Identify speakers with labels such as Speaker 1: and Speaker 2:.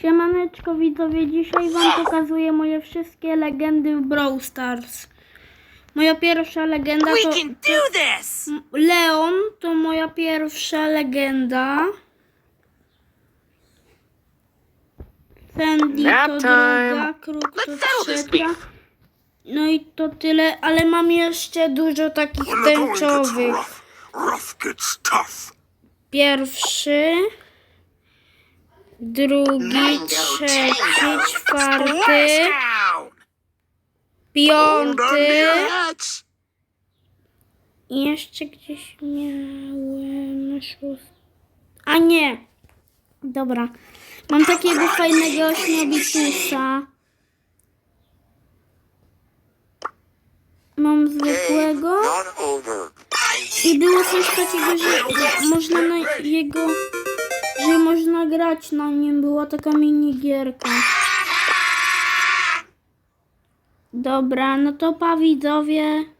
Speaker 1: Siemaneczko widzowie, dzisiaj wam pokazuję moje wszystkie legendy w Brawl Stars. Moja pierwsza legenda
Speaker 2: We
Speaker 1: to...
Speaker 2: can do this!
Speaker 1: M- Leon to moja pierwsza legenda. Sandy to druga, Kruk to trzecia. No i to tyle, ale mam jeszcze dużo takich tęczowych. Pierwszy, drugi, trzeci, czwarty, piąty. I jeszcze gdzieś miałem szósty. A nie! Dobra. Mam takiego fajnego ośmiobitusa. Mam zwykłego.
Speaker 3: Not over.
Speaker 1: I było coś takiego, że można na jego... Że można grać na nim. Była taka minigierka. Dobra, no to pa widzowie.